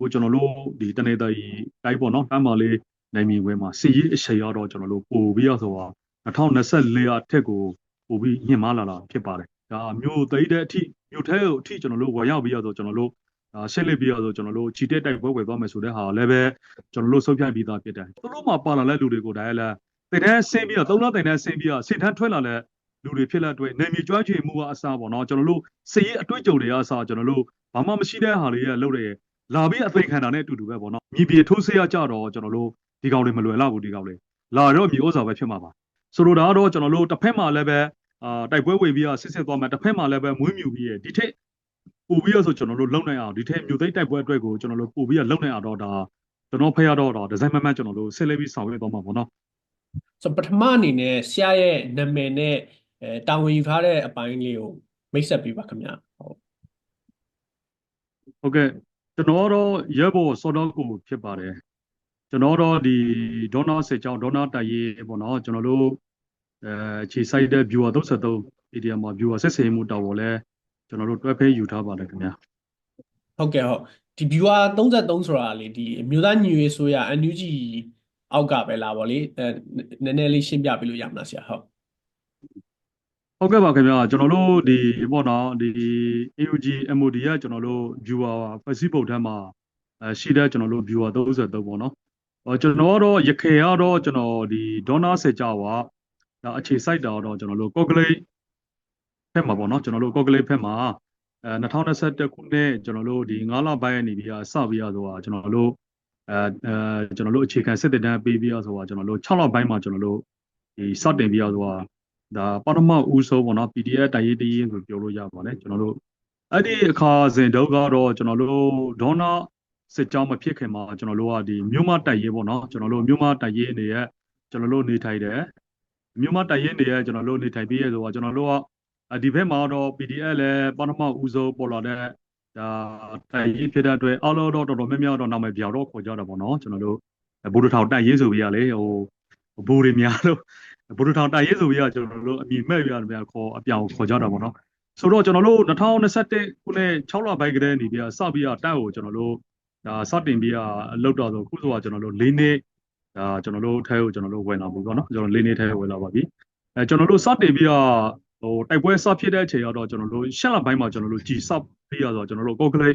ဟိုကျွန်တော်တို့ဒီတနေတိုင်တိုင်းပေါ့နော်တမ်းမာလေးနိုင်မီဝဲမှာစီရေးအချိန်ရတော့ကျွန်တော်တို့ပို့ပြီးတော့ဆိုတာ2024အထက်ကိုပို့ပြီးညှင်မလာတာဖြစ်ပါတယ်ဒါမျိုးသိတဲ့အထိမျိုးထဲအထိကျွန်တော်တို့ဝယ်ရောက်ပြီးတော့ကျွန်တော်တို့အာရှင်းလစ်ပြီးတော့ကျွန်တော်တို့ချီတက်တိုက်ပွဲဝယ်သွားမယ်ဆိုတဲ့ဟာလည်းပဲကျွန်တော်တို့စုပ်ပြပြီးသားဖြစ်တယ်သူတို့မှာပါလာတဲ့လူတွေကိုဒါလည်းတင်တဲ့ဆင်းပြီးတော့သုံးလတင်တဲ့ဆင်းပြီးတော့စိတ်ထမ်းထွက်လာတဲ့လူတွေဖြစ်လာတဲ့နေမြေကျွမ်းကျင်မှုကအစားပေါ့နော်ကျွန်တော်တို့စီရေးအတွေ့အကြုံတွေကအစားကျွန်တော်တို့ဘာမှမရှိတဲ့ဟာလေးရလုပ်တဲ့ လာပြီးအသိခံတာနဲ့အတူတူပဲပေါ့နော်မြေပြေထိုးဆေးရကြတော့ကျွန်တော်တို့ဒီကောင်တွေမလွယ်လောက်ဘူးဒီကောင်တွေလာတော့မြေဥစ္စာပဲဖြစ်မှာပါဆိုလိုတာကတော့ကျွန်တော်တို့တစ်ဖက်မှာလည်းပဲအာတိုက်ပွဲဝင်ပြီးတော့စစ်စစ်သွားမယ်တစ်ဖက်မှာလည်းပဲမွေးမြူပြီးရဒီထက်ပို့ပြီးတော့ဆိုကျွန်တော်တို့လုံနိုင်အောင်ဒီထက်မြို့သိမ်းတိုက်ပွဲအတွက်ကိုကျွန်တော်တို့ပို့ပြီးတော့လုံနိုင်အောင်တော့ဒါကျွန်တော်ဖက်ရတော့ဒီဇိုင်းမမတ်ကျွန်တော်တို့ဆက်လက်ပြီးဆောင်ရွက်သွားမှာပေါ့နော်ဆိုပထမအနေနဲ့ဆရာရဲ့နာမည်နဲ့အဲတာဝန်ယူထားတဲ့အပိုင်းလေးကိုမိတ်ဆက်ပေးပါခင်ဗျာဟုတ်ဟုတ်ကဲ့ ကျွန်တော်တော့ရဲဘော်စောတော့ကိုဖြစ်ပါတယ်ကျွန်တော်တော့ဒီဒေါနာစေချောင်းဒေါနာတိုင်ရေးပေါ့နော်ကျွန်တော်တို့အဲခြေဆိုင်တဲ့ viewer 33 area မှာ viewer ဆက်စေမှုတော်ပေါ်လဲကျွန်တော်တို့တွဲဖဲယူထားပါတယ်ခင်ဗျာဟုတ်ကဲ့ဟုတ်ဒီ viewer 33ဆိုတာလေဒီအမျိုးသားညီညွတ်ရေးဆိုရ NUG အောက်ကပဲလာဗောလေအဲနည်းနည်းလေးရှင်းပြပေးလို့ရမလားဆရာဟုတ် ဟုတ်ကဲ့ပါခင်ဗျာကျွန်တော်တို့ဒီပေါ့နော်ဒီ AUG MOD ကကျွန်တော်တို့ viewer Facebook ထဲမှာအဲရှိတဲ့ကျွန်တော်တို့ viewer 33ပေါ့နော်ဟောကျွန်တော်ကတော့ရခေကတော့ကျွန်တော်ဒီဒေါနာစေချာဝါဒါအခြေစိုက်တာတော့ကျွန်တော်တို့ကော့ကလေးဖက်မှာပေါ့နော်ကျွန်တော်တို့ကော့ကလေးဖက်မှာအဲ2021ခုနှစ်ကျွန်တော်တို့ဒီ9လပိုင်းကနေပြီးတော့စပြီးတော့ဆိုတာကျွန်တော်တို့အဲအဲကျွန်တော်တို့အခြေခံစစ်တပ်တန်းပေးပြီးတော့ဆိုတာကျွန်တော်တို့6လပိုင်းမှာကျွန်တော်တို့ဒီစတင်ပြီးတော့ဆိုတာ ဒါပထမဦးဆုံးပေါ့နော် PDF တိုင်ရေးတရေးဆိုပြောလို့ရပါတယ်ကျွန်တော်တို့အဲ့ဒီအခါစဉ်တုန်းကတော့ကျွန်တော်တို့ဒေါနာစစ်ကြောင်းမဖြစ်ခင်မှာကျွန်တော်တို့ကဒီမြို့မတိုက်ရေးပေါ့နော်ကျွန်တော်တို့မြို့မတိုက်ရေးအနေနဲ့ကျွန်တော်တို့နေထိုင်တယ်မြို့မတိုက်ရေးနေရဲ့ကျွန်တော်တို့နေထိုင်ပြီးရဲဆိုတော့ကျွန်တော်တို့ကဒီဘက်မှာတော့ PDF လည်းပထမဦးဆုံးပေါ်လာတဲ့ဒါတိုက်ရေးဖြစ်တဲ့အတွက်အားလုံးတော့တော်တော်များများတော့နာမည်ပြောင်းတော့ခေါ်ကြတာပေါ့နော်ကျွန်တော်တို့ဘူဒထောင်တိုက်ရေးဆိုပြီးရလေဟိုဘူတွေများလို့ ဘူဒထောင်တိုက်ရေးဆိုပြီးရကျွန်တော်တို့အမြင်မဲ့ပြရတယ်ခေါ်အပြောင်ခေါ်ကြတာပေါ့နော်ဆိုတော့ကျွန်တော်တို့2021ခုနှစ်6လပိုင်းကတည်းကနေပြီးစပြီးတော့တက်ကိုကျွန်တော်တို့ဒါစတင်ပြီးလောက်တော့ဆိုခုဆိုတော့ကျွန်တော်တို့၄နှစ်ဒါကျွန်တော်တို့ထဲကိုကျွန်တော်တို့ဝင်လာပြီပေါ့နော်ကျွန်တော်၄နှစ်ထဲဝင်လာပါပြီအဲကျွန်တော်တို့စတင်ပြီးတော့ဟိုတိုက်ပွဲစဖြစ်တဲ့အချိန်ကတော့ကျွန်တော်တို့ရှက်လပိုင်းမှာကျွန်တော်တို့ကြည်စပြီးတော့ကျွန်တော်တို့ကော့ကလေး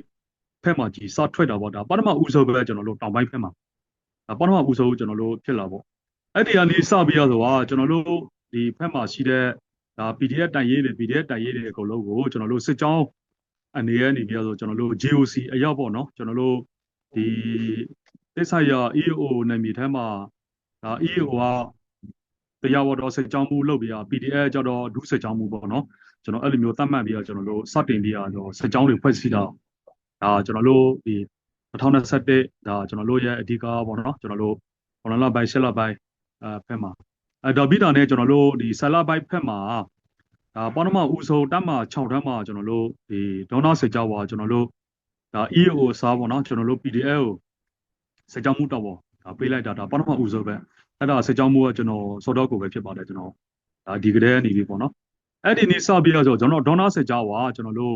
ဖက်မှာကြည်စထွက်တာပေါ့ဒါပထမဦးဆုံးပဲကျွန်တော်တို့တောင်ပိုင်းဖက်မှာဒါပထမဦးဆုံးကျွန်တော်တို့ဖြစ်လာပေါ့ အဲ့ဒီကနေစပြီးတော့ဆိုတာကျွန်တော်တို့ဒီဖက်မှာရှိတဲ့ဒါ PDF တိုင်ရေးတွေ PDF တိုင်ရေးတွေအကုန်လုံးကိုကျွန်တော်တို့စစ်ကြောင်းအနေနဲ့နေပြီးတော့ကျွန်တော်တို့ GOC အရောက်ပေါ့နော်ကျွန်တော်တို့ဒီသစ္စာရ EO နာမည်ထဲမှာဒါ EO ကတရားဝတော်စစ်ကြောင်းမှုလုပ်ပြီးတော့ PDF ကြတော့ဒုစစ်ကြောင်းမှုပေါ့နော်ကျွန်တော်အဲ့လိုမျိုးသတ်မှတ်ပြီးတော့ကျွန်တော်တို့စတင်ပြီးတော့စစ်ကြောင်းတွေဖွဲ့စည်းတာဒါကျွန်တော်တို့ဒီ2021ဒါကျွန်တော်တို့ရဲ့အဓိကပေါ့နော်ကျွန်တော်တို့ဘောလလဘိုင်ရှက်လဘိုင် အဲဖက်မှာအဲဒါပြီးတာနဲ့ကျွန်တော်တို့ဒီဆလာဘိုင်ဖက်မှာဒါပထမဦးဆုံးတက်မှာ6တန်းမှာကျွန်တော်တို့ဒီဒေါနာစစ်ကြောင်းပါကျွန်တော်တို့ဒါ EO စားပေါ့နော်ကျွန်တော်တို့ PDF ကိုစစ်ကြောင်းမှုတော့ပေါ့ဒါပေးလိုက်တာဒါပထမဦးဆုံးပဲအဲ့ဒါစစ်ကြောင်းမှုကကျွန်တော်စောတော့ကိုပဲဖြစ်ပါတယ်ကျွန်တော်ဒါဒီကလေးနေပြီပေါ့နော်အဲ့ဒီနေ့စပြီးတော့ကျွန်တော်ဒေါနာစစ်ကြောင်းပါကျွန်တော်တို့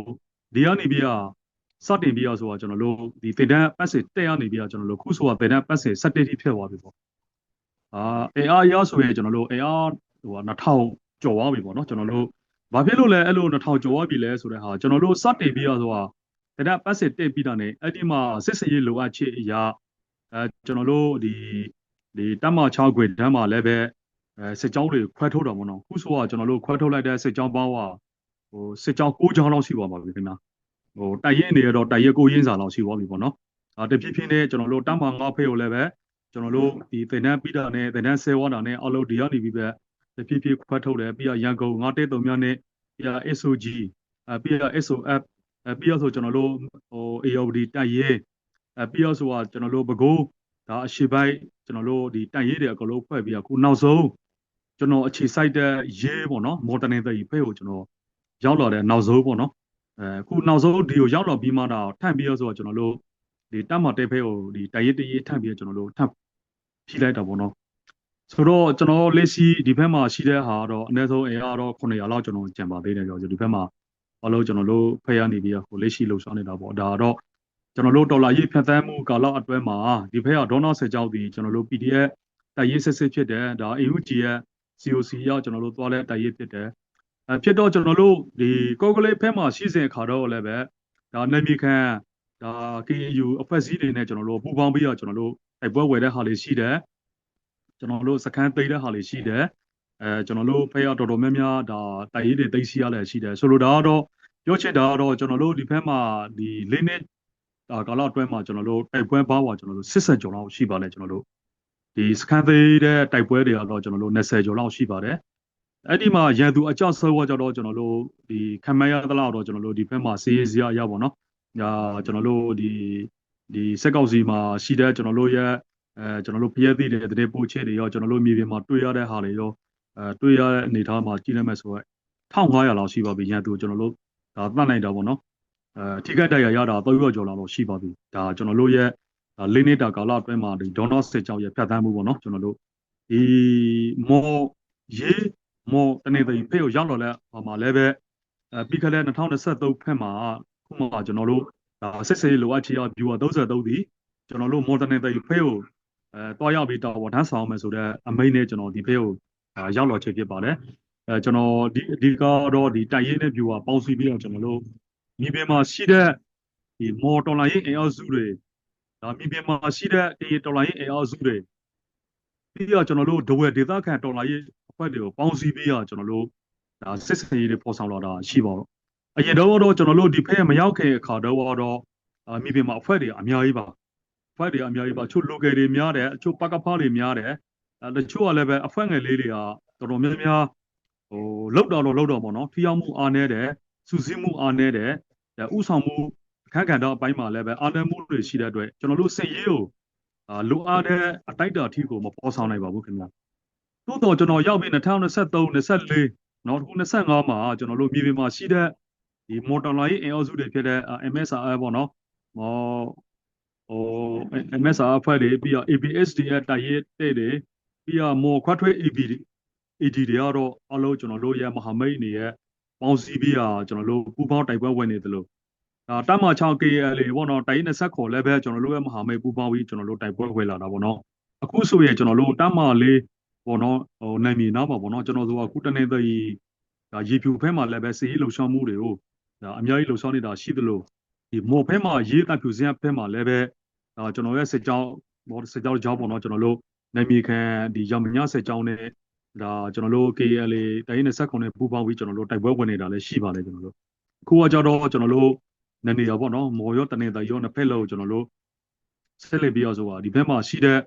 ဒီကနေပြီးတော့စတင်ပြီးတော့ဆိုတာကျွန်တော်တို့ဒီတင်တန်းပတ်စစ်တက်ရနေပြီးတော့ကျွန်တော်တို့ခုဆိုတာတင်တန်းပတ်စစ်17တိဖြစ်သွားပြီပေါ့ အာအေအားရဆိုရင်ကျွန်တော်တို့အေအားဟို2000ကျော်သွားပြီပေါ့နော်ကျွန်တော်တို့ဘာဖြစ်လို့လဲအဲ့လို2000ကျော်သွားပြီလဲဆိုတဲ့ဟာကျွန်တော်တို့စတင်ပြီးတော့ဆိုတာတင်တန်းပတ်စစ်တက်ပြီးတာ ਨੇ အဲ့ဒီမှာစစ်စရေးလိုအပ်ချက်အရာအဲကျွန်တော်တို့ဒီဒီတက်မ6ခွေတန်းမှာလည်းပဲအဲစစ်ကြောင်းတွေခွဲထုတ်တာပေါ့နော်ခုဆိုတာကျွန်တော်တို့ခွဲထုတ်လိုက်တဲ့စစ်ကြောင်းပေါင်းကဟိုစစ်ကြောင်း6ကြောင်းလောက်ရှိသွားပါပြီခင်ဗျာဟိုတိုက်ရင်နေရတော့တိုက်ရကိုရင်းစာလောက်ရှိသွားပြီပေါ့နော်အဲတဖြည်းဖြည်းနဲ့ကျွန်တော်တို့တမ်းမှာငါဖေးကိုလည်းပဲ ကျွန်တော်တို့ဒီသင်တန်းပြီးတာနဲ့သင်တန်းဆဲဝါတာနဲ့အလုပ်ဒီကနေပြီးပဲတဖြည်းဖြည်းခွဲထုတ်တယ်ပြီးတော့ရန်ကုန်913မြနဲ့ပြီးတော့ SOG အဲပြီးတော့ SOF အဲပြီးတော့ဆိုကျွန်တော်တို့ဟို AOD တိုက်ရဲအဲပြီးတော့ဆိုတာကျွန်တော်တို့ဘကိုးဒါအရှိပိုင်းကျွန်တော်တို့ဒီတိုက်ရဲတွေအကုန်လုံးဖွဲ့ပြီးတော့ခုနောက်ဆုံးကျွန်တော်အခြေစိုက်တဲ့ရေးပေါ့နော်မော်ဒန်နယ်တီဖဲကိုကျွန်တော်ရောက်လာတဲ့နောက်ဆုံးပေါ့နော်အဲခုနောက်ဆုံးဒီကိုရောက်လာပြီးမှတော့ထပ်ပြီးတော့ဆိုတော့ကျွန်တော်တို့ ဒီတက်မတဲဖဲကိုဒီတိုက်ရဲတရေးထပ်ပြီးတော့ကျွန်တော်တို့ထပ်ဖြီးလိုက်တာပေါ့နော်ဆိုတော့ကျွန်တော်လက်ရှိဒီဘက်မှာရှိတဲ့ဟာတော့အနည်းဆုံးအင်အားတော့900လောက်ကျွန်တော်ကြံပါသေးတယ်ကြောဒီဘက်မှာအလုံးကျွန်တော်တို့ဖက်ရနေပြီးတော့ဟိုလက်ရှိလှုပ်ရှားနေတာပေါ့ဒါတော့ကျကျွန်တော်တို့ဒေါ်လာရေးဖြတ်သန်းမှုကာလအတွင်းမှာဒီဘက်ကဒေါနာဆယ်ကြောက်ဒီကျွန်တော်တို့ PDF တိုက်ရေးစစ်စစ်ဖြစ်တယ်ဒါ AUG ရဲ့ COC ရောက်ကျွန်တော်တို့သွားလဲတိုက်ရေးဖြစ်တယ်အဲဖြစ်တော့ကျွန်တော်တို့ဒီကော့ကလေးဖက်မှာရှိစဉ်ခါတော့လည်းပဲဒါနေမီခံ ဒါ KU အဖွဲ့အစည်းတွေနဲ့ကျွန်တော်တို့ပူးပေါင်းပြီးတော့ကျွန်တော်တို့တိုက်ပွဲဝယ်တဲ့ဟာလေးရှိတယ်ကျွန်တော်တို့စကန်သိမ်းတဲ့ဟာလေးရှိတယ်အဲကျွန်တော်တို့ဖက်ရတော်တော်များများဒါတိုက်ရေးတွေသိမ်းစီရလည်းရှိတယ်ဆိုလိုတာကတော့ပြောချင်တာကတော့ကျွန်တော်တို့ဒီဖက်မှာဒီလေးနှစ်ဒါကာလအတွင်းမှာကျွန်တော်တို့တိုက်ပွဲဘားပါကျွန်တော်တို့80ကျော်လောက်ရှိပါလဲကျွန်တော်တို့ဒီစကန်သေးတဲ့တိုက်ပွဲတွေကတော့ကျွန်တော်တို့20ကျော်လောက်ရှိပါတယ်အဲ့ဒီမှာရန်သူအကြဆောဝကြတော့ကျွန်တော်တို့ဒီခံမရသလောက်တော့ကျွန်တော်တို့ဒီဘက်မှာစီးရေးစရာရပါတော့ ညာကျွန်တော်တို့ဒီဒီစက်ကောက်စီမှာရှိတဲ့ကျွန်တော်တို့ရဲ့အဲကျွန်တော်တို့ဖျက်သည့်တဲ့တဲ့ပို့ချက်တွေရောကျွန်တော်တို့မြေပြင်မှာတွေ့ရတဲ့ဟာတွေရောအဲတွေ့ရတဲ့အနေအထားမှာကြည့်လိုက်မဲ့ဆိုတော့1500လောက်ရှိပါပြီရန်သူကျွန်တော်တို့ဒါသတ်နိုင်တာပေါ့နော်အဲထိခိုက်တိုက်ရရတာ300ကျော်လောက်ရှိပါပြီဒါကျွန်တော်တို့ရဲ့ဒါလေးနေတာကာလအတွင်းမှာဒီဒေါနော့စစ်ကြောင့်ရဖြတ်သန်းမှုပေါ့နော်ကျွန်တော်တို့ဒီမော်ရေးမော်တနေသိဖေးကိုရောက်လာလဲဟောမှာလည်းပဲအဲပြီးခဲ့တဲ့2023ဖက်မှာခု မှကျွန်တော်တို့ဒါစစ်စေးလိုအပ်ချေရ viewer 33ဒီကျွန်တော်တို့မော်တနေသိဖေးကိုအဲတွားရောက်ပြီးတော့ဝန်ထမ်းဆောင်မယ်ဆိုတော့အမိန်နဲ့ကျွန်တော်ဒီဖေးကိုရောက်လာချေဖြစ်ပါတယ်အဲကျွန်တော်ဒီအဒီကတော့ဒီတိုက်ရေးနဲ့ viewer ပေါင်းစည်းပြီးတော့ကျွန်တော်တို့မြေပြင်မှာရှိတဲ့ဒီမော်တော်လိုင်းရေးအင်အားစုတွေဒါမြေပြင်မှာရှိတဲ့ဒီတော်လိုင်းရေးအင်အားစုတွေပြီးတော့ကျွန်တော်တို့ဒဝဲဒေသခံတော်လိုင်းရေးအဖွဲ့တွေကိုပေါင်းစည်းပြီးတော့ကျွန်တော်တို့ဒါစစ်စင်ရေးတွေပေါ်ဆောင်လာတာရှိပါတော့ အရင်တော့တော့ကျွန်တော်တို့ဒီဖက်မရောက်ခင်အခါတော့တော့မြေပြင်မှာအဖွဲ့တွေအများကြီးပါအဖွဲ့တွေအများကြီးပါချို့ local တွေများတယ်အချို့ပကဖားတွေများတယ်အဲတချို့ကလည်းပဲအဖွဲ့ငယ်လေးတွေကတော်တော်များများဟိုလောက်တော့လောက်တော့ပေါ့နော်ထိရောက်မှုအားနည်းတယ်စူးစီးမှုအားနည်းတယ်ဥဆောင်မှုအခက်အခဲတော့အပိုင်းမှာလည်းပဲအားနည်းမှုတွေရှိတဲ့အတွက်ကျွန်တော်တို့စင်ရေးကိုလိုအားတဲ့အတိုက်တာအထိကိုမပေါ်ဆောင်နိုင်ပါဘူးခင်ဗျာသို့တော့ကျွန်တော်ရောက်ပြီး2023 24နော်ခု25မှာကျွန်တော်တို့မြေပြင်မှာရှိတဲ့ ဒီမော်တော်လိုင်းအင်အားစုတွေဖြစ်တဲ့ MSR ပေါ့နော်ဟောဟို MSR အဖွဲ့တွေပြီးတော့ ABSD ရဲ့တိုက်ရိုက်တဲ့တွေပြီးတော့မော်ခွတ်ထွေး AB AD တွေကတော့အလုံးကျွန်တော်တို့ရဲ့မဟာမိတ်နေရဲ့ပေါင်းစည်းပြီးတော့ကျွန်တော်တို့ပူးပေါင်းတိုက်ပွဲဝင်နေတယ်လို့ဒါတမ6 KL ပေါ့နော်တိုင်း20ခေါ်လည်းပဲကျွန်တော်တို့ရဲ့မဟာမိတ်ပူးပေါင်းပြီးကျွန်တော်တို့တိုက်ပွဲဝင်လာတာပေါ့နော်အခုဆိုရင်ကျွန်တော်တို့တမလေးပေါ့နော်ဟိုနိုင်မီနောက်ပါပေါ့နော်ကျွန်တော်တို့ကခုတနေ့တည်းဒါရေဖြူဖဲမှာလည်းပဲစီးလှုပ်ရှားမှုတွေကို ဒါအများကြီးလှုပ်ရှားနေတာရှိသလိုဒီမော်ဖဲမှာရေးတပ်ဖြူစင်းဖဲမှာလည်းပဲဒါကျွန်တော်ရဲ့စစ်ကြောင်းမော်စစ်ကြောင်းကြောင်းပေါ့နော်ကျွန်တော်တို့နိုင်မီခံဒီရမညစစ်ကြောင်းနဲ့ဒါကျွန်တော်တို့ KL တိုင်း20ခုနဲ့ပူးပေါင်းပြီးကျွန်တော်တို့တိုက်ပွဲဝင်နေတာလည်းရှိပါတယ်ကျွန်တော်တို့အခုကကြတော့ကျွန်တော်တို့နနေရပေါ့နော်မော်ရောတနေတရောနှစ်ဖက်လုံးကျွန်တော်တို့ဆက်လက်ပြီးတော့ဆိုတာဒီဘက်မှာရှိတဲ့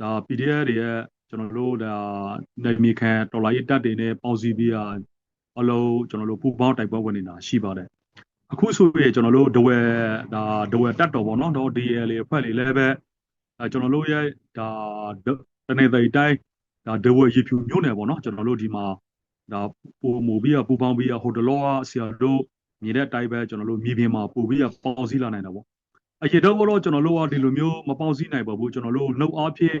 ဒါ PDF တွေရဲ့ကျွန်တော်တို့ဒါနိုင်မီခံဒေါ်လာရေးတက်တွေနဲ့ပေါင်းစည်းပြီးတော့ အလုံးကျွန်တော်တို့ပူပေါင်းတိုက်ပွဲဝင်နေတာရှိပါတယ်အခုဆိုရင်ကျွန်တော်တို့ဒဝဲဒါဒဝဲတက်တော်ပေါ့နော်တော့ DL အဖွဲ့လေးလည်းပဲအဲကျွန်တော်တို့ရဲ့ဒါတနေတတိုင်းဒါဒဝဲရေဖြူမြို့နယ်ပေါ့နော်ကျွန်တော်တို့ဒီမှာဒါပို့မူပြီးတော့ပူပေါင်းပြီးတော့ဟိုတလောကဆရာတို့မြင်တဲ့အတိုင်းပဲကျွန်တော်တို့မြေပြင်မှာပို့ပြီးတော့ပေါင်းစည်းလာနိုင်တာပေါ့အရင်တော့တော့ကျွန်တော်တို့ကဒီလိုမျိုးမပေါင်းစည်းနိုင်ပါဘူးကျွန်တော်တို့နှုတ်အားဖြင့်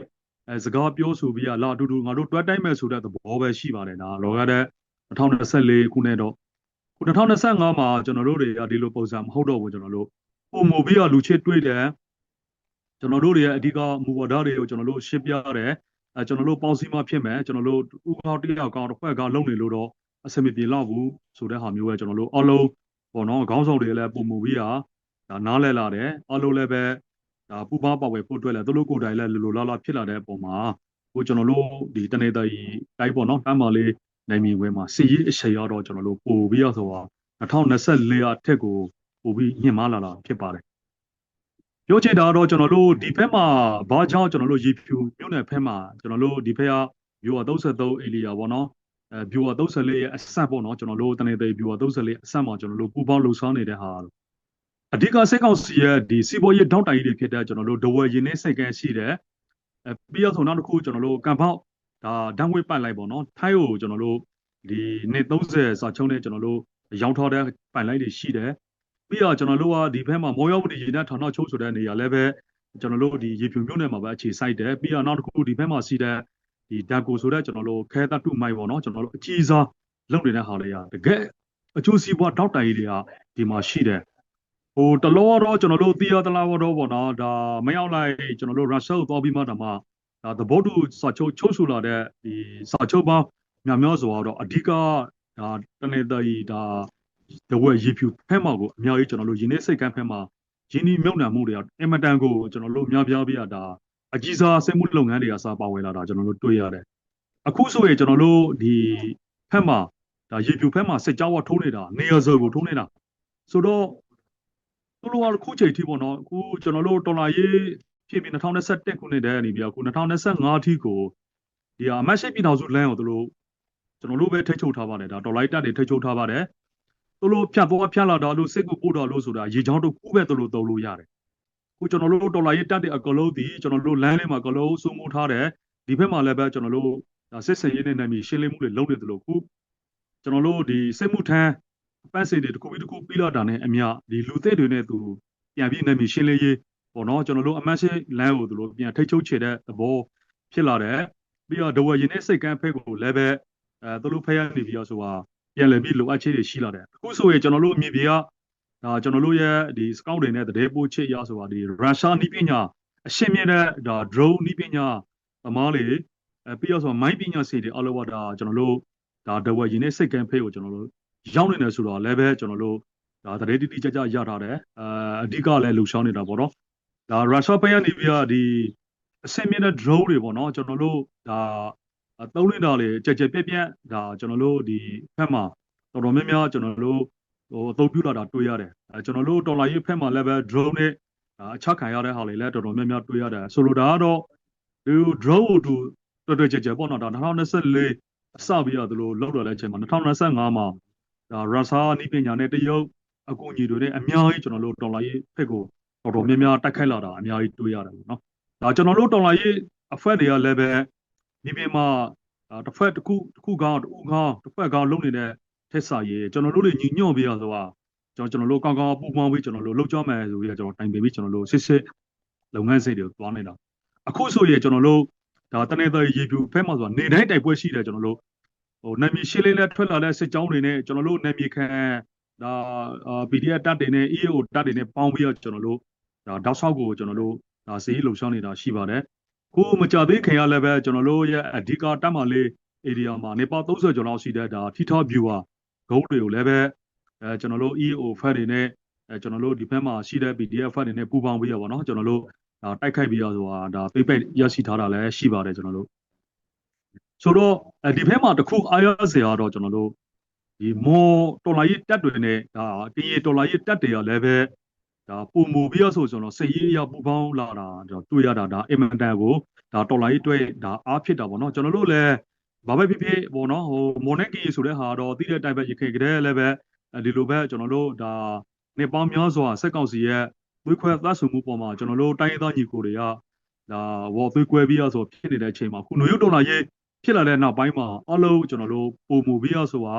အဲစကားပြောဆိုပြီးလာအတူတူငါတို့တွဲတိုင်းမဲ့ဆိုတဲ့သဘောပဲရှိပါတယ်ဒါလောကတဲ့ 2024ခုနှစ်တော့ခု2025မှာကျွန်တော်တို့တွေကဒီလိုပုံစံမဟုတ်တော့ဘူးကျွန်တော်တို့ပုံမူပြီးတော့လူချစ်တွေ့တယ်ကျွန်တော်တို့တွေရဲ့အဓိကမူဝါဒတွေကိုကျွန်တော်တို့ရှင်းပြတယ်အဲကျွန်တော်တို့ပေါင်းစည်းမှဖြစ်မယ်ကျွန်တော်တို့ဥက္ကဋ္ဌတယောက်ကောင်တစ်ဖွဲ့ကလုံနေလို့တော့အဆင်မပြေတော့ဘူးဆိုတဲ့ဟာမျိုးပဲကျွန်တော်တို့အလုံးပေါ့နော်ခေါင်းဆောင်တွေလည်းပုံမူပြီးတာဒါနားလဲလာတယ်အလုံးလည်းပဲဒါပူပားပါဝယ်ဖို့အတွက်လည်းသူတို့ကိုယ်တိုင်လည်းလိုလိုလားလားဖြစ်လာတဲ့အပေါ်မှာကိုကျွန်တော်တို့ဒီတနေတိုင်တိုက်ပေါ့နော်တမ်းပါလေး နိုင်မီဝဲမှာစီရေးအချိန်ရတော့ကျွန်တော်တို့ပို့ပြီးတော့ဆိုတာ2024အထက်ကိုပို့ပြီးညှင်မလာတာဖြစ်ပါတယ်ပြောချင်တာတော့ကျွန်တော်တို့ဒီဘက်မှာဘာကြောင့်ကျွန်တော်တို့ရေဖြူမြို့နယ်ဘက်မှာကျွန်တော်တို့ဒီဘက်က viewer 33 area ပေါ့နော်အဲ viewer 34ရဲ့အဆက်ပေါ့နော်ကျွန်တော်တို့တနေသေး viewer 34အဆက်မှာကျွန်တော်တို့ပူပေါင်းလှူဆောင်နေတဲ့ဟာအဓိကစိတ်ကောက်စီရဲ့ဒီစီဘောရေးတောက်တိုင်တွေဖြစ်တဲ့ကျွန်တော်တို့ဒဝယ်ရင်နဲ့စိတ်ကန်းရှိတယ်အဲပြီးတော့ဆိုနောက်တစ်ခုကျွန်တော်တို့ကံပေါက် ဒါဓာတ်ငွေပတ်လိုက်ပေါ့နော်ထိုင်းကိုကျွန်တော်တို့ဒီနေ့30စာချုံးနဲ့ကျွန်တော်တို့ရောင်းထားတဲ့ပိုင်လိုက်တွေရှိတယ်ပြီးတော့ကျွန်တော်တို့ကဒီဘက်မှာမော်ရောက်ပတိရေနဲ့ထောင်တော့ချိုးဆိုတဲ့နေရာလည်းပဲကျွန်တော်တို့ဒီရေဖြူမြို့နယ်မှာပဲအခြေစိုက်တယ်ပြီးတော့နောက်တစ်ခုဒီဘက်မှာရှိတဲ့ဒီဓာတ်ကိုဆိုတဲ့ကျွန်တော်တို့ခဲတတုမိုက်ပေါ့နော်ကျွန်တော်တို့အကြီးစားလုပ်နေတဲ့ဟာတွေကတကယ်အကျိုးစီးပွားတောက်တိုင်တွေကဒီမှာရှိတယ်ဟိုတလောတော့ကျွန်တော်တို့သိရသလားတော့ပေါ့နော်ဒါမရောက်လိုက်ကျွန်တော်တို့ရုရှားကိုသွားပြီးမှဒါမှ ဒါသဘောတူစာချုပ်ချုပ်ဆိုလာတဲ့ဒီစာချုပ်ပေါင်းများများဆိုတော့အဓိကဒါတနေ့တည်းဒါတဝက်ရေဖြူဖက်မှာကိုအများကြီးကျွန်တော်တို့ရင်းနှီးစိတ်ကမ်းဖက်မှာရင်းနှီးမြုပ်နှံမှုတွေကအင်မတန်ကိုကျွန်တော်တို့များပြားပြဒါအကြီးစားစက်မှုလုပ်ငန်းတွေကစာပါဝင်လာတာကျွန်တော်တို့တွေ့ရတယ်အခုဆိုရင်ကျွန်တော်တို့ဒီဖက်မှာဒါရေဖြူဖက်မှာစစ်ကြောင်းကထိုးနေတာနေရာစုံကိုထိုးနေတာဆိုတော့သူတို့ကခုချိန်ထိပေါ့နော်အခုကျွန်တော်တို့ဒေါ်လာရေး ဖြစ်ပြီး2021ခုနှစ်တည်းကနေပြီးအခု2025အထိကိုဒီအမတ်ရှိပြည်တော်စုလမ်းကိုသူတို့ကျွန်တော်တို့ပဲထိတ်ချုပ်ထားပါတယ်ဒါဒေါ်လာတက်တွေထိတ်ချုပ်ထားပါတယ်သူတို့ဖြတ်သွားဖြတ်လာတော့လို့စစ်ကူပို့တော်လို့ဆိုတာရေချောင်းတို့ကူးပဲသူတို့တုံလို့ရတယ်ခုကျွန်တော်တို့ဒေါ်လာရေးတက်တဲ့အကလုံးဒီကျွန်တော်တို့လမ်းလေးမှာကလုံးစုံမှုထားတယ်ဒီဘက်မှာလည်းပဲကျွန်တော်တို့ဒါစစ်စင်ရေးနဲ့နာမည်ရှင်းလင်းမှုတွေလုပ်နေတယ်လို့ခုကျွန်တော်တို့ဒီစစ်မှုထမ်းပန်းစင်တွေတစ်ခုပြီးတစ်ခုပြီးလာတာနဲ့အမျှဒီလူသစ်တွေနဲ့သူပြန်ပြီးနာမည်ရှင်းလင်းရေး ပေါ့နော်ကျွန်တော်တို့အမတ်ရှိလမ်းကိုသူတို့ပြန်ထိတ်ချုပ်ချေတဲ့သဘောဖြစ်လာတယ်ပြီးတော့ဒဝရင်နဲ့စိတ်ကန်းဖိတ်ကိုလည်းပဲအဲသူတို့ဖက်ရနေပြီးတော့ဆိုတာပြန်လည်ပြီးလိုအပ်ချက်တွေရှိလာတယ်အခုဆိုရင်ကျွန်တော်တို့အမြင်ပြကဒါကျွန်တော်တို့ရဲ့ဒီ scout တွေနဲ့တရေပို့ချစ်ရဆိုတာဒီရုရှားနီးပညာအရှင်းမြင့်တဲ့ဒါ drone နီးပညာသမားတွေအဲပြီးတော့ဆိုမိုင်းပညာစီတွေအလောဝဒါကျွန်တော်တို့ဒါဒဝရင်နဲ့စိတ်ကန်းဖိတ်ကိုကျွန်တော်တို့ရောက်နေတယ်ဆိုတော့လည်းပဲကျွန်တော်တို့ဒါတရေတိတိကျကျရထားတယ်အဲအဓိကလည်းလှူရှားနေတာပေါ့နော် ဒါရုရှားဘက်ကနေပြီးတော့ဒီအစင်မြင့်တဲ့ drone တွေပေါ့နော်ကျွန်တော်တို့ဒါသုံးနေတာလေကြက်ကြက်ပြက်ပြက်ဒါကျွန်တော်တို့ဒီဖက်မှာတော်တော်များများကျွန်တော်တို့ဟိုအသုံးပြုလာတာတွေ့ရတယ်အဲကျွန်တော်တို့တော်လာရေးဖက်မှာလည်းပဲ drone နဲ့အချခံရတဲ့ဟာတွေလည်းတော်တော်များများတွေ့ရတယ်ဆိုလိုတာကတော့ဒီ drone ကိုသူတော်တော်ကြက်ကြက်ပေါ့နော်ဒါ2024အစပြီးတော့သူတို့လောက်လာတဲ့အချိန်မှာ2025မှာဒါရုရှားနီးပညာနဲ့တရုတ်အကူအညီတွေနဲ့အများကြီးကျွန်တော်တို့တော်လာရေးဖက်ကို တော်တော်များများတိုက်ခိုက်လာတာအများကြီးတွေ့ရတယ်ပေါ့နော်ဒါကျွန်တော်တို့တော်လာရေးအဖွဲ့တွေကလည်းပဲဒီပြင်မှာတစ်ဖက်တစ်ခုတစ်ခုကောင်းတစ်ခုကောင်းတစ်ဖက်ကောင်းလုပ်နေတဲ့ထက်စာရေးကျွန်တော်တို့တွေညီညွတ်ပြီးတော့ဆိုတာကျွန်တော်ကျွန်တော်တို့ကောင်းကောင်းပူပေါင်းပြီးကျွန်တော်တို့လှုပ်ကြမယ်ဆိုပြီးတော့ကျွန်တော်တိုင်ပင်ပြီးကျွန်တော်တို့စစ်စစ်လုပ်ငန်းစိတ်တွေသွားနေတာအခုဆိုရင်ကျွန်တော်တို့ဒါတနေ့သားရေပြူဖက်မှာဆိုတာနေတိုင်းတိုက်ပွဲရှိတယ်ကျွန်တော်တို့ဟိုနာမည်ရှင်းလေးနဲ့ထွက်လာတဲ့စစ်ကြောင်းတွေနဲ့ကျွန်တော်တို့နာမည်ခံဒါ PDF တက်တွေနဲ့ EAO တက်တွေနဲ့ပေါင်းပြီးတော့ကျွန်တော်တို့ ဒါတောက်ဆောက်ကိုကျွန်တော်တို့ဒါစီးလှုပ်ရှားနေတာရှိပါတယ်ကိုမကြသေးခင်ရလည်းပဲကျွန်တော်တို့ရဲ့အဓိကတက်မှလေး area မှာနေပါ30ကျော်လောက်ရှိတဲ့ဒါ T-top viewer ဂုတ်တွေကိုလည်းပဲအဲကျွန်တော်တို့ EAO ဖက်တွေနဲ့အဲကျွန်တော်တို့ဒီဘက်မှာရှိတဲ့ PDF ဖက်တွေနဲ့ပူးပေါင်းပြီးရပါတော့ကျွန်တော်တို့ဒါတိုက်ခိုက်ပြီးရဆိုတာဒါပိတ်ပိတ်ရရှိထားတာလည်းရှိပါတယ်ကျွန်တော်တို့ဆိုတော့ဒီဘက်မှာတခုအားရစရာတော့ကျွန်တော်တို့ဒီမော်တော်လာရေးတက်တွေနဲ့ဒါတင်ရီတော်လာရေးတက်တွေကလည်းပဲ ဒါပုံမူပြီးတော့ဆိုကျွန်တော်စည်ရေးအရပူပေါင်းလာတာတွေ့ရတာဒါအင်မတန်ကိုဒါတော်လာရေးတွေ့ဒါအားဖြစ်တာပေါ့နော်ကျွန်တော်တို့လည်းဘာပဲဖြစ်ဖြစ်ပေါ့နော်ဟိုမော်နက်ကီဆိုတဲ့ဟာတော့သိတဲ့တိုင်ပဲရခေကလေးလည်းပဲဒီလိုပဲကျွန်တော်တို့ဒါနေပေါင်းများစွာစက်ကောင်စီရဲ့သွေးခွဲသတ်ဆုံမှုပေါ်မှာကျွန်တော်တို့တိုင်းရင်းသားညီကိုတွေကဒါဝေါ်သွေးခွဲပြီးရဆိုဖြစ်နေတဲ့အချိန်မှာခုနရုပ်တော်လာရေးဖြစ်လာတဲ့နောက်ပိုင်းမှာအလုံးကျွန်တော်တို့ပုံမူပြီးရဆိုတာ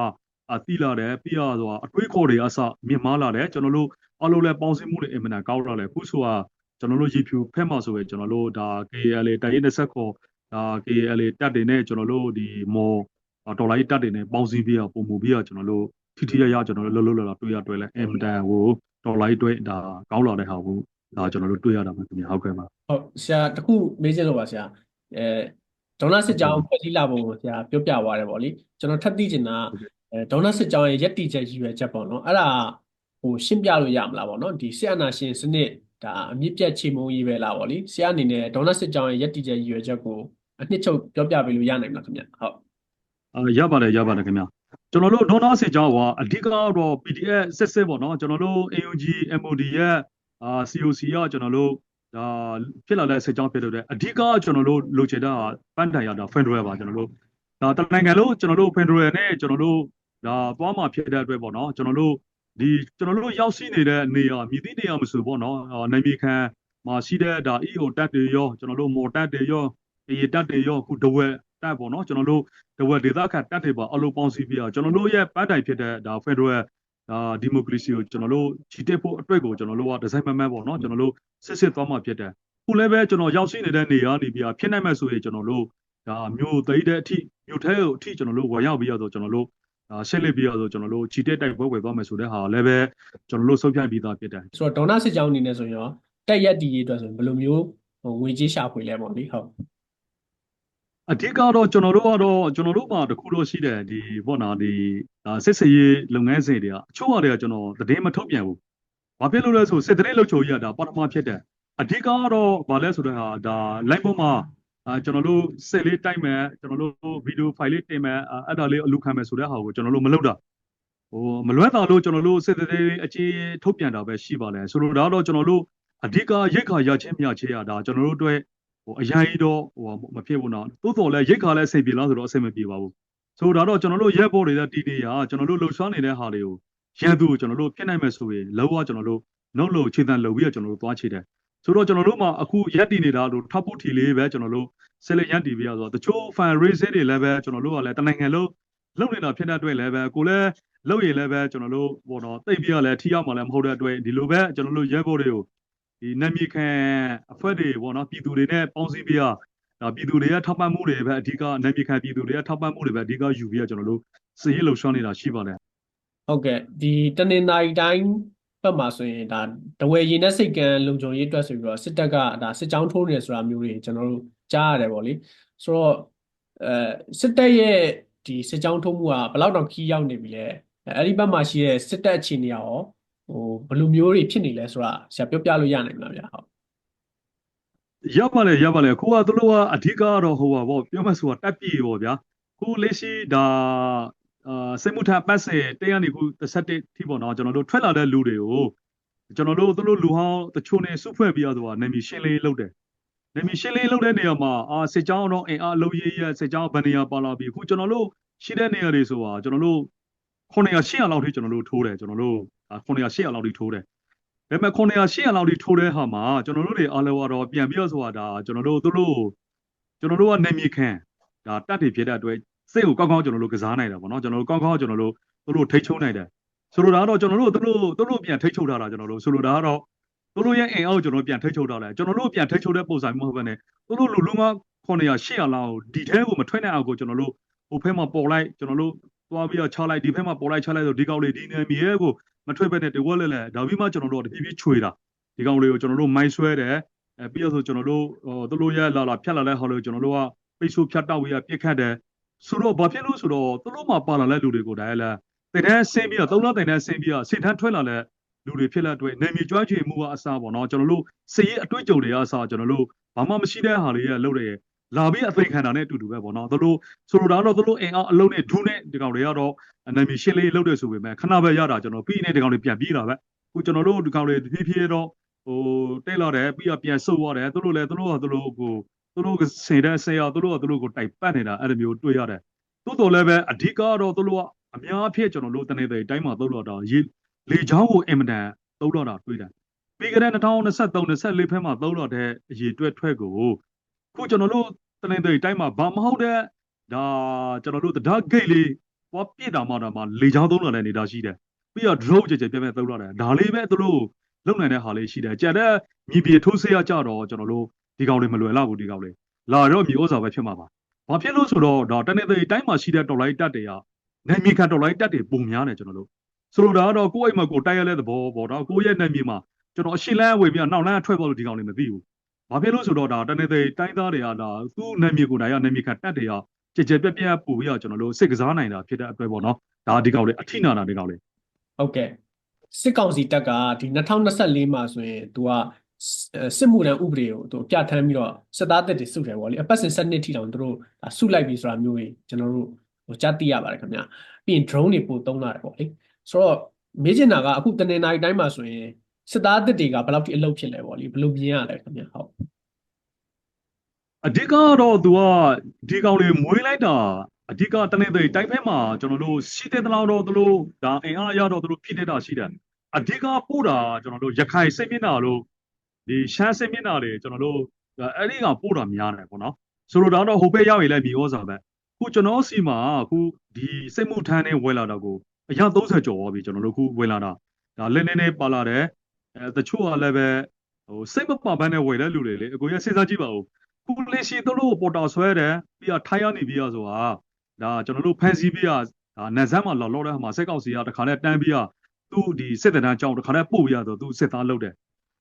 အတိလာတယ်ပြီးရဆိုတာအတွေးခေါ်တွေအစမြင့်မားလာတယ်ကျွန်တော်တို့အလုံးလဲပေါင်းစည်းမှုတွေအင်မတန်ကောင်းလာတယ်ခုဆိုတာကျွန်တော်တို့ရေဖြူဖက်မှာဆိုရင်ကျွန်တော်တို့ဒါ KL တိုင်ရင်20ခေါ်ဒါ KL တက်တွေနဲ့ကျွန်တော်တို့ဒီမော်ဒေါ်လာကြီးတက်တွေနဲ့ပေါင်းစည်းပြီးတော့ပုံမူပြီးတော့ကျွန်တော်တို့ထိထိရရကျွန်တော်တို့လှုပ်လှုပ်လာတွေ့ရတွေ့လဲအင်မတန်ကိုဒေါ်လာကြီးတွေ့ဒါကောင်းလာတဲ့ဟာကိုဒါကျွန်တော်တို့တွေ့ရတာမှခင်ဗျာဟုတ်ကဲ့ပါဟုတ်ဆရာတခုမေးချင်လို့ပါဆရာအဲဒေါနာစစ်ကြောင်းဖွဲ့စည်းလာပုံကိုဆရာပြောပြသွားတယ်ဗောလေကျွန်တော်ထပ်သိချင်တာ အဲဒေါနာစစ်ကြောင်းရဲ့ယက်တီချက်ရည်ရွယ်ချက်ပေါ့နော်အဲ့ဒါဟိုရှင်းပြလို့ရမလားဗောနော်ဒီဆီယနာရှင်စနစ်ဒါအမြင့်ပြတ်ချေမှုန်းရေးပဲလားဗောလေဆရာအနေနဲ့ဒေါနာစစ်ကြောင်းရဲ့ယက်တီချက်ရည်ရွယ်ချက်ကိုအနှစ်ချုပ်ပြောပြပေးလို့ရနိုင်မလားခင်ဗျဟုတ်အာရပါတယ်ရပါတယ်ခင်ဗျာကျွန်တော်တို့ဒေါနာစစ်ကြောင်းကအဓိကတော့ PDF စစ်စစ်ပေါ့နော်ကျွန်တော်တို့ AUG MOD ရဲ့အာ COC ကကျွန်တော်တို့ဒါဖြစ်လာတဲ့စစ်ကြောင်းဖြစ်လို့တဲ့အဓိကကျွန်တော်တို့လိုချင်တာပန်းတိုင်ရတာ Federal ပါကျွန်တော်တို့ဒါတနိုင်ငံလုံးကျွန်တော်တို့ Federal နဲ့ကျွန်တော်တို့ ဒါသွားမှာဖြစ်တဲ့အတွက်ပေါ့နော်ကျွန်တော်တို့ဒီကျွန်တော်တို့ရောက်ရှိနေတဲ့နေရာမြည်သည့်နေရာမဆိုပေါ့နော်နိုင်မြေခံမှာရှိတဲ့ဒါ EO တက်တွေရောကျွန်တော်တို့မော်တက်တွေရောအေးတက်တွေရောခုတဝက်တက်ပေါ့နော်ကျွန်တော်တို့တဝက်ဒေသခံတက်တွေပါအလုံးပေါင်းစည်းပြီးတော့ကျွန်တော်တို့ရဲ့ပန်းတိုင်ဖြစ်တဲ့ဒါ Federal ဒါဒီမိုကရေစီကိုကျွန်တော်တို့ချီတက်ဖို့အတွက်ကိုကျွန်တော်တို့ကဒီဇိုင်းမမတ်ပေါ့နော်ကျွန်တော်တို့စစ်စစ်သွားမှဖြစ်တယ်ခုလည်းပဲကျွန်တော်ရောက်ရှိနေတဲ့နေရာနေပြီးဖြစ်နိုင်မဲ့ဆိုရင်ကျွန်တော်တို့ဒါမျိုးသိတဲ့အထိမျိုးထဲကိုအထိကျွန်တော်တို့ဝယ်ရောက်ပြီးတော့ကျွန်တော်တို့ဒါ ရှင်းလင်းပြီးတော့ကျွန်တော်တို့ခြိတက်တိုက်ပွဲဝယ်သွားမယ်ဆိုတဲ့ဟာလည်းပဲကျွန်တော်တို့ဆုံးဖြတ်ပြီးသားဖြစ်တယ်ဆိုတော့ဒေါနာစစ်ကြောင်းအနေနဲ့ဆိုရင်ရောတက်ရက်တီရေးအတွက်ဆိုရင်ဘယ်လိုမျိုးဟိုငွေကြေးရှာဖွေလဲပေါ့လေဟုတ်အဓိကတော့ကျွန်တော်တို့ကတော့ကျွန်တော်တို့မှာတခုတော့ရှိတယ်ဒီဘောနာဒီဒါစစ်စရေးလုပ်ငန်းစဉ်တွေကအချို့ဟာတွေကကျွန်တော်သတင်းမထုတ်ပြန်ဘူး။ဘာဖြစ်လို့လဲဆိုစစ်သတင်းလုပ်ချိုကြီးကဒါပထမဖြစ်တယ်။အဓိကကတော့ဘာလဲဆိုတော့ဟာဒါ line ပေါ်မှာ အာကျွန်တော်တို့စစ်လေးတိုက်မယ်ကျွန်တော်တို့ဗီဒီယိုဖိုင်လေးတင်မယ်အာအဲ့ဒါလေးအလူခံမယ်ဆိုတဲ့ဟာကိုကျွန်တော်တို့မလုပ်တာ။ဟိုမလွဲတာလို့ကျွန်တော်တို့စစ်သတင်းအကြီးထုတ်ပြန်တာပဲရှိပါလေ။ဆိုတော့ဒါတော့ကျွန်တော်တို့အဓိကရိတ်ခါရချင်းမြချင်းရတာကျွန်တော်တို့အတွက်ဟိုအရင်ကြီးတော့ဟိုမဖြစ်ဘူးနော်တိုးတော်လဲရိတ်ခါလဲအဆင်ပြေလားဆိုတော့အဆင်မပြေပါဘူးဆိုတော့တော့ကျွန်တော်တို့ရက်ဘော်တွေတဲ့တီတီဟာကျွန်တော်တို့လှုပ်ရှားနေတဲ့ဟာတွေကိုရန်သူကိုကျွန်တော်တို့ဖြစ်နိုင်မယ်ဆိုရင်လောကကျွန်တော်တို့နှုတ်လို့ခြေတံလှုပ်ပြီးတော့ကျွန်တော်တို့သွားချေတယ် ဆိုတော့ကျွန်တော်တို့မှာအခုရက်တီနေတာတို့ထောက်ဖို့ထီလေးပဲကျွန်တော်တို့ဆက်လက်ရက်တီပြရဆိုတော့တချို့ fan raising တွေလည်းပဲကျွန်တော်တို့ကလည်းတနိုင်ငံလုံးလုပ်နေတာဖြစ်တဲ့အတွက်လည်းပဲကိုလည်းလုပ်ရင်လည်းပဲကျွန်တော်တို့ဘောတော့တိတ်ပြီးတော့လည်းထီရောက်မှလည်းမဟုတ်တဲ့အတွက်ဒီလိုပဲကျွန်တော်တို့ရက်ဘော်တွေကိုဒီနာမည်ခံအဖွဲ့တွေပေါ့နော်ပြည်သူတွေနဲ့ပေါင်းစည်းပြီးတော့ဒါပြည်သူတွေကထောက်ပံ့မှုတွေပဲအဓိကနာမည်ခံပြည်သူတွေကထောက်ပံ့မှုတွေပဲအဓိကယူပြီးတော့ကျွန်တော်တို့စည်ရလှုပ်ရှားနေတာရှိပါတယ်ဟုတ်ကဲ့ဒီတနင်္သာရီတိုင်း ဘက်မှာဆိုရင်ဒါတဝယ်ရင်တဲ့စိတ်ကံလုံခြုံရေးအတွက်ဆိုပြီးတော့စစ်တပ်ကဒါစစ်ကြောင်းထိုးနေတယ်ဆိုတာမျိုးတွေကျွန်တော်တို့ကြားရတယ်ပေါ့လေဆိုတော့အဲစစ်တပ်ရဲ့ဒီစစ်ကြောင်းထိုးမှုကဘယ်လောက်တောင်ခီးရောက်နေပြီလဲအဲအဲ့ဒီဘက်မှာရှိတဲ့စစ်တပ်အခြေအနေရောဟိုဘယ်လိုမျိုးတွေဖြစ်နေလဲဆိုတာဆရာပြောပြလို့ရနိုင်မလားဗျာဟုတ်ရပါလေရပါလေကိုကသူတို့ကအဓိကကတော့ဟိုပါပေါ့ပြောမှဆိုတာတက်ပြေပေါ့ဗျာကိုလေးရှိဒါ အာစိတ်မှုထပတ်စင်တဲကနေခု31ထိပေါ့နော်ကျွန်တော်တို့ထွက်လာတဲ့လူတွေကိုကျွန်တော်တို့သူတို့လူဟောင်းတချို့နဲ့စုဖွဲ့ပြီးတော့နာမည်ရှင်းလေးလုပ်တယ်နေမီရှင်းလေးလုပ်တဲ့နေရာမှာအာစစ်ကြောင်းတော့အင်အားအလုံးရေးရစစ်ကြောင်းဗန်နေရာပါလာပြီအခုကျွန်တော်တို့ရှိတဲ့နေရာတွေဆိုတာကျွန်တော်တို့900 800လောက်ထိကျွန်တော်တို့ထိုးတယ်ကျွန်တော်တို့900 800လောက်ထိထိုးတယ်ဒါပေမဲ့900 800လောက်ထိထိုးတဲ့ဟာမှာကျွန်တော်တို့တွေအားလုံးကတော့ပြန်ပြီးတော့ဆိုတာဒါကျွန်တော်တို့သူတို့ကျွန်တော်တို့ကနေမီခံဒါတက်တွေဖြစ်တဲ့အတွက် စိတ်ကိုကောင်းကောင်းကျွန်တော်တို့ကစားနိုင်တာပေါ့နော်ကျွန်တော်တို့ကောင်းကောင်းကျွန်တော်တို့သူတို့ထိတ်ချုံနိုင်တယ်ဆိုလိုတာကတော့ကျွန်တော်တို့သူတို့သူတို့ပြန်ထိတ်ချုံထားတာကျွန်တော်တို့ဆိုလိုတာကတော့သူတို့ရဲ့အင်အားကိုကျွန်တော်တို့ပြန်ထိတ်ချုပ်ထားတယ်ကျွန်တော်တို့ပြန်ထိတ်ချုပ်တဲ့ပုံစံမျိုးမဟုတ်ဘဲနဲ့သူတို့လူလူငါ900 800လောက်ကိုဒီထဲကိုမထွက်နိုင်အောင်ကိုကျွန်တော်တို့ဟိုဖက်မှာပေါ်လိုက်ကျွန်တော်တို့သွားပြီးတော့ချလိုက်ဒီဖက်မှာပေါ်လိုက်ချလိုက်ဆိုဒီကောင်လေးဒီနေမီရဲ့ကိုမထွက်ဘဲနဲ့တဝက်လဲလဲဒါပြီးမှကျွန်တော်တို့တဖြည်းဖြည်းခြွေတာဒီကောင်လေးကိုကျွန်တော်တို့မိုင်းဆွဲတယ်အဲပြီးတော့ဆိုကျွန်တော်တို့ဟိုသူတို့ရဲ့လာလာဖြတ်လာတဲ့ဟောလေးကိုကျွန်တော်တို့ကပိတ်ဆို့ဖြတ်တောက်ဝေးရပြစ်ခတ်တယ် ဆိုတော့ဘာဖြစ်လို့ဆိုတော့သူတို့မှာပါလာတဲ့လူတွေကိုဒါလည်းတင်တဲ့ဆင်းပြီးတော့သုံးလတင်တဲ့ဆင်းပြီးတော့စင်ထန်းထွက်လာတဲ့လူတွေဖြစ်တဲ့အတွက်နေမြေကျွမ်းကျင်မှုကအစားပေါ့နော်ကျွန်တော်တို့စည်ရအတွေ့အကြုံတွေကအစားကျွန်တော်တို့ဘာမှမရှိတဲ့ဟာလေးရလုပ်တယ်လာပြီးအသိခံတာနဲ့အတူတူပဲပေါ့နော်သူတို့ဆိုလိုတာတော့သူတို့အင်အားအလုံးနဲ့ဒူးနဲ့ဒီကောင်တွေကတော့နေမြေရှင်းလေးလုပ်တယ်ဆိုပေမဲ့ခဏပဲရတာကျွန်တော်ပြီးနေဒီကောင်တွေပြန်ပြီးတာပဲခုကျွန်တော်တို့ဒီကောင်တွေဖြည်းဖြည်းတော့ဟိုတိတ်လာတယ်ပြီးတော့ပြန်ဆုတ်သွားတယ်သူတို့လည်းသူတို့ကသူတို့ကို သူတို့ကစင်တဲ့ဆင်ရသူတို့ကသူတို့ကိုတိုက်ပတ်နေတာအဲ့လိုမျိုးတွေ့ရတယ်တိုးတော်လည်းပဲအဓိကတော့သူတို့ကအများအဖြစ်ကျွန်တော်တို့တနေ့တိုင်းမှာသုံးတော့တာရေလေချောင်းကိုအင်မတန်သုံးတော့တာတွေ့တယ်ပြီးကြတဲ့2023 24ဖက်မှာသုံးတော့တဲ့အရေအတွက်ထွက်ကိုခုကျွန်တော်တို့တနေ့တိုင်းမှာဘာမဟုတ်တဲ့ဒါကျွန်တော်တို့တဒါဂိတ်လေးပွားပြစ်တာမှတော့မှလေချောင်းသုံးတော့တဲ့နေတာရှိတယ်ပြီးတော့ drone ကြကြပြပြသုံးတော့တယ်ဒါလေးပဲသူတို့လုံနိုင်တဲ့ဟာလေးရှိတယ်ကြတဲ့မြေပြေထိုးဆေးရကြတော့ကျွန်တော်တို့ ဒီကောင်တွေမလွယ်တော့ဘူးဒီကောင်တွေလာတော့မြေဥစ္စာပဲဖြစ်မှာပါဘာဖြစ်လို့ဆိုတော့ဒါတနေ့တိုင်းမှာရှိတဲ့တော်လိုက်တက်တွေကနိုင်မြေခံတော်လိုက်တက်တွေပုံများတယ်ကျွန်တော်တို့ဆိုလိုတာကတော့ကိုယ့်အိမ်မှာကိုတိုက်ရတဲ့သဘောပေါ့နော်ကိုယ့်ရဲ့နာမည်မှာကျွန်တော်အရှင်းလန်းဝင်ပြီးတော့နောက်လန်းထွက်ပေါ်လို့ဒီကောင်တွေမသိဘူးဘာဖြစ်လို့ဆိုတော့ဒါတနေ့တိုင်းတိုင်းသားတွေကဒါသူ့နာမည်ကိုတိုင်ရနာမည်ခံတက်တွေကကြကြပြက်ပြက်ပူပြီးတော့ကျွန်တော်တို့စိတ်ကစားနိုင်တာဖြစ်တဲ့အတွက်ပေါ့နော်ဒါဒီကောင်တွေအထိနာတာဒီကောင်တွေဟုတ်ကဲ့စစ်ကောင်စီတပ်ကဒီ2024မှာဆိုရင် तू က စစ်မှုထမ်းဥပဒေကိုသူပြဋ္ဌာန်းပြီးတော့စစ်သားတပ်တွေစုတယ်ဗောလေအပတ်စဉ်7နှစ်ထိတောင်သူတို့ဒါစုလိုက်ပြီဆိုတာမျိုးကြီးကျွန်တော်တို့ဟိုကြားသိရပါတယ်ခင်ဗျာပြီးရင် drone တွေပို့သုံးလာတယ်ဗောလေဆိုတော့မေးချင်တာကအခုတနင်္လာရီတိုင်းမှာဆိုရင်စစ်သားတပ်တွေကဘယ်လောက်ထိအလုပ်ဖြစ်လဲဗောလေဘယ်လိုမြင်ရလဲခင်ဗျာဟုတ်အဓိကကတော့သူကဒီကောင်တွေမွေးလိုက်တာအဓိကတနေ့တိုင်းတိုင်းဖက်မှာကျွန်တော်တို့ရှိတဲ့တလောက်တော့သူတို့ဒါအင်အားအရတော့သူတို့ဖြစ်နေတာရှိတယ်အဓိကပို့တာကျွန်တော်တို့ရခိုင်စိတ်မျက်နှာလို့ ဒီရှမ်းစိတ်မျက်နှာတွေကျွန်တော်တို့အဲ့ဒီကပို့တာများတယ်ပေါ့နော်ဆိုလိုတာတော့ဟိုဘက်ရောက်ရင်လည်းမြေဩဇာပဲခုကျွန်တော်စီမှာခုဒီစိတ်မှုထမ်းနေဝယ်လာတော့ကိုအရာ30ကျော်သွားပြီကျွန်တော်တို့ခုဝယ်လာတာဒါလင်းနေနေပါလာတယ်အဲတချို့ကလည်းပဲဟိုစိတ်မပပန်းနဲ့ဝယ်တဲ့လူတွေလေအကိုရစဉ်းစားကြည့်ပါဦးခုလေးရှိသူတို့ပေါ်တာဆွဲတယ်ပြီးတော့ထိုင်ရနေပြီးရဆိုတာဒါကျွန်တော်တို့ဖန်စီပြီးရဒါနတ်ဆန်းမှာလော်လော်တဲ့ဟာမှာစက်ကောက်စီကတခါနဲ့တန်းပြီးတော့သူ့ဒီစစ်တပ်တန်းကြောင်းတခါနဲ့ပို့ပြရတော့သူစစ်သားလုပ်တယ်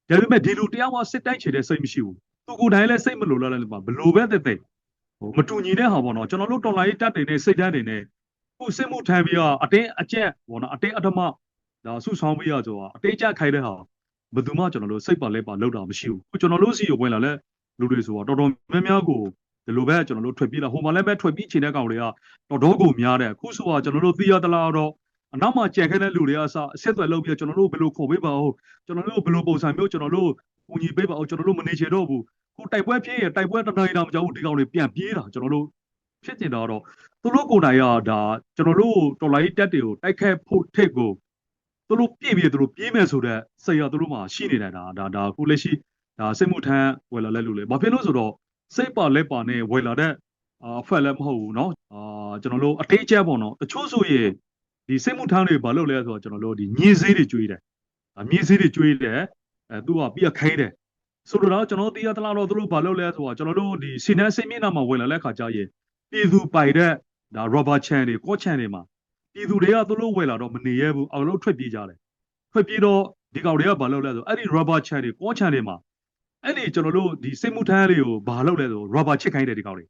ဒါပေမဲ့ဒီလူတရားကစစ်တိုင်းချေတဲ့စိတ်မရှိဘူးသူကိုယ်တိုင်လည်းစိတ်မလိုလားလည်းပါဘလို့ပဲတက်တက်ဟိုမတူညီတဲ့ဟာပေါ့နော်ကျွန်တော်တို့တော်လိုင်းတက်တွေနဲ့စိတ်တန်းတွေနဲ့ကိုစစ်မှုထမ်းပြီးတော့အတင်းအကျက်ပေါ့နော်အတင်းအဓမ္မဒါဆုဆောင်ပြီးရဆိုတာအတင်းအကျက်ခိုင်းတဲ့ဟာဘယ်သူမှကျွန်တော်တို့စိတ်ပါလဲပါလောက်တာမရှိဘူးခုကျွန်တော်တို့စီကိုဝင်လာလဲလူတွေဆိုတာတော်တော်များများကိုဒီလိုပဲကျွန်တော်တို့ထွက်ပြေးလာဟိုမှာလည်းပဲထွက်ပြေးချင်တဲ့ကောင်တွေကတော်တော်ကိုများတယ်အခုဆိုတာကျွန်တော်တို့သိရသလားတော့ အနောက်မှာကြံခဲ့တဲ့လူတွေကအစအဆက်အသွယ်လုပ်ပြီးကျွန်တော်တို့ဘယ်လိုခေါ်ပေးပါဦးကျွန်တော်တို့ဘယ်လိုပုံစံမျိုးကျွန်တော်တို့ကူညီပေးပါဦးကျွန်တော်တို့မနေချင်တော့ဘူးခုတိုက်ပွဲဖြစ်ရင်တိုက်ပွဲတနိုင်တာမကြောက်ဘူးဒီကောင်တွေပြန်ပြေးတာကျွန်တော်တို့ဖြစ်ကျင်တော့သူတို့ကိုယ်တိုင်ကဒါကျွန်တော်တို့တော်လိုင်းတက်တွေကိုတိုက်ခတ်ဖို့ထက်ကိုသူတို့ပြည့်ပြည့်သူတို့ပြေးမယ်ဆိုတဲ့စိတ်ရသူတို့မှာရှိနေတာဒါဒါဒါခုလက်ရှိဒါစိတ်မှုထမ်းဝယ်လာလဲလို့လေဘာဖြစ်လို့ဆိုတော့စိတ်ပါလက်ပါနဲ့ဝယ်လာတဲ့အာဖက်လည်းမဟုတ်ဘူးเนาะအာကျွန်တော်တို့အတေးကျပေါ့နော်တချို့ဆိုရင် ဒီစိတ်မှုထမ်းတွေဘာလုပ်လဲဆိုတော့ကျွန်တော်တို့ဒီညင်းစေးတွေကျွေးတယ်ဒါညင်းစေးတွေကျွေးတယ်အဲသူကပြီးခိုင်းတယ်ဆိုတော့ကျွန်တော်တို့တရားသလားတော့သူတို့ဘာလုပ်လဲဆိုတော့ကျွန်တော်တို့ဒီစီနန်းစိတ်မျက်နှာမှာဝင်လာတဲ့ခါကျရင်ပြည်သူပိုင်တဲ့ဒါ rubber chain တွေကော့ chain တွေမှာပြည်သူတွေကသူတို့ဝင်လာတော့မနေရဘူးအောင်လို့ထွက်ပြေးကြတယ်ထွက်ပြေးတော့ဒီကောင်တွေကဘာလုပ်လဲဆိုအဲ့ဒီ rubber chain တွေကော့ chain တွေမှာအဲ့ဒီကျွန်တော်တို့ဒီစိတ်မှုထမ်းလေးကိုဘာလုပ်လဲဆို rubber ချစ်ခိုင်းတယ်ဒီကောင်တွေ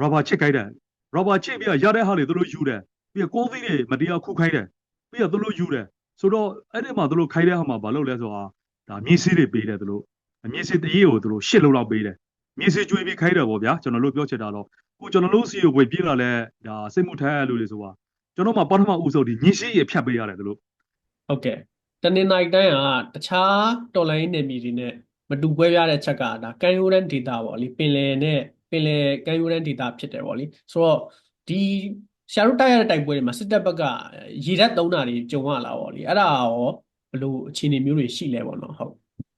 rubber ချစ်ခိုင်းတယ် rubber ချစ်ပြီးရတဲ့ဟာတွေသူတို့ယူတယ် ပြီးတော့ကိုသီးတွေမတရားခုခိုင်းတယ်ပြီးတော့သူတို့ယူတယ်ဆိုတော့အဲ့ဒီမှာသူတို့ခိုင်းတဲ့ဟာမှာဘာလုပ်လဲဆိုတာဒါမြင်းစည်းတွေပေးတယ်သူတို့မြင်းစည်းတရေကိုသူတို့ရှစ်လုံးလောက်ပေးတယ်မြင်းစည်းကျွေးပြီးခိုင်းတယ်ပေါ့ဗျာကျွန်တော်တို့ပြောချင်တာတော့ခုကျွန်တော်တို့စီကိုဝေပြေးလာလဲဒါစိတ်မှုထမ်းရလို့လေဆိုတာကျွန်တော်မှပထမဦးဆုံးဒီမြင်းစည်းရဖြတ်ပေးရတယ်သူတို့ဟုတ်ကဲ့တနင်္လာရီတိုင်းကတခြားတော်လိုင်းနယ်မြေတွေနဲ့မတူကွဲပြားတဲ့ချက်ကဒါကန်ယူရန်ဒေတာပေါ့လေပင်လယ်နဲ့ပင်လယ်ကန်ယူရန်ဒေတာဖြစ်တယ်ပေါ့လေဆိုတော့ဒီ ရှာရုတိုက်ရတဲ့တိုက်ပွဲတွေမှာစစ်တပ်ဘက်ကရေဓာတ်သုံးတာတွေကြုံရလာပေါ့လေအဲ့ဒါရောဘယ်လိုအခြေအနေမျိုးတွေရှိလဲပေါ့နော်ဟုတ်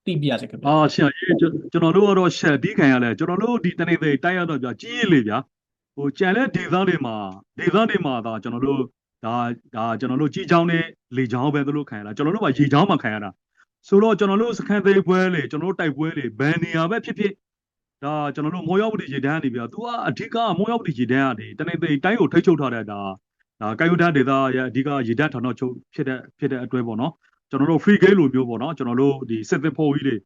သိပြရစေခင်ဗျာအာဆရာကြီးကျွန်ကျွန်တော်တို့ကတော့ရှက်တီးခံရလဲကျွန်တော်တို့ဒီတနေ့သိတိုက်ရတော့ဗျာကြီးရလေဗျာဟိုကြံတဲ့ဒေသတွေမှာဒေသတွေမှာဒါကျွန်တော်တို့ဒါဒါကျွန်တော်တို့ကြီးချောင်းနဲ့လေချောင်းပဲသူတို့ခံရတာကျွန်တော်တို့ကရေချောင်းမှာခံရတာဆိုတော့ကျွန်တော်တို့စခန်းသေးပွဲလေကျွန်တော်တို့တိုက်ပွဲလေဘယ်နေရာပဲဖြစ်ဖြစ် ဒါကျွန်တော်တို့မောရောက်ပတိရေတန်းနေဗျာသူကအဓိကမောရောက်ပတိရေတန်းကနေတနေ့သိတိုင်းကိုထိတ်ချုပ်ထားတဲ့ဒါဒါကာယုဒဒေသရဲ့အဓိကရေတန်းဌာနချုပ်ဖြစ်တဲ့ဖြစ်တဲ့အတွဲပေါ့နော်ကျွန်တော်တို့ free game လိုမျိုးပေါ့နော်ကျွန်တော်တို့ဒီစစ်သစ်ဖို့ကြီးတွေ